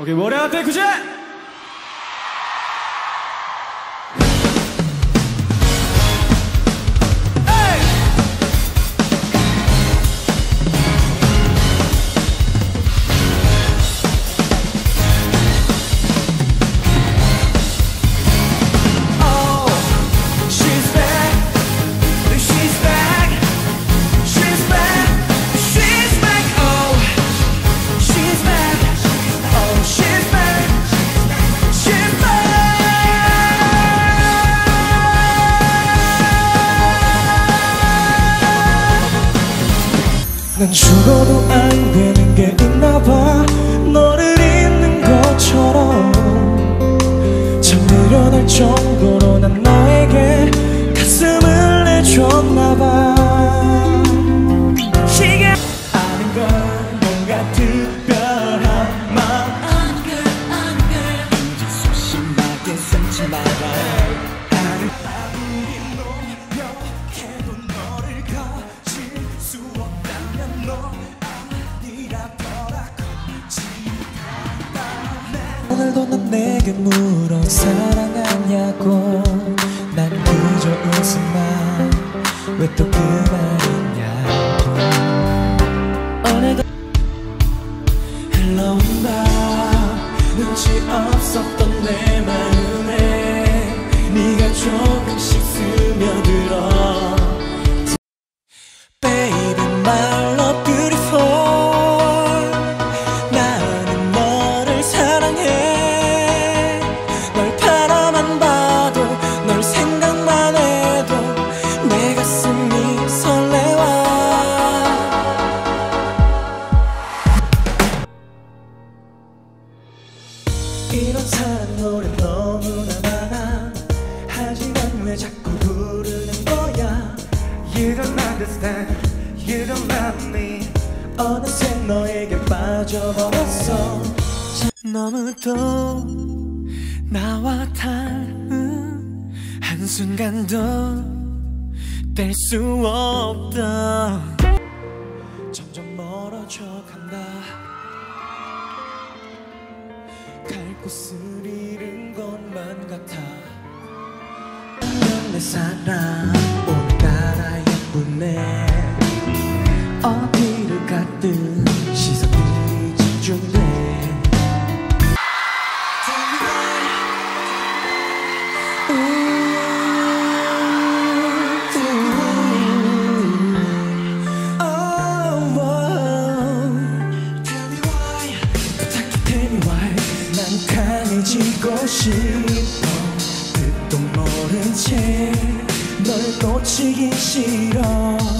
오케이, 모래한테 구제! 난 죽어도 안 되는 게 있나 봐. 너를 잊는 것처럼. 참 미련할 정도로 난 너에게 가슴을 내줬나 봐. 시계 아는 건 뭔가 특별한 마음. 이제 소심하게 삼지 마라 오늘도 넌 내게 물어 사랑하냐고. 난 그저 웃음만 왜 또그 말이냐고. 오늘도 흘러온다 눈치 없었던 내 마음 사랑 노래 너무나 많아. 하지만 왜 자꾸 부르는 거야? You don't understand You don't love me. 어느새 너에게 빠져버렸어. 너무도 나와 다른 한순간도 뗄 수 없다. 점점 멀어져 간다 곳을 잃은 것만 같아. 내 사랑 오늘따라 예쁘네 어디를 가든 지고 싶어. 듣도 모른 채 널 놓치기 싫어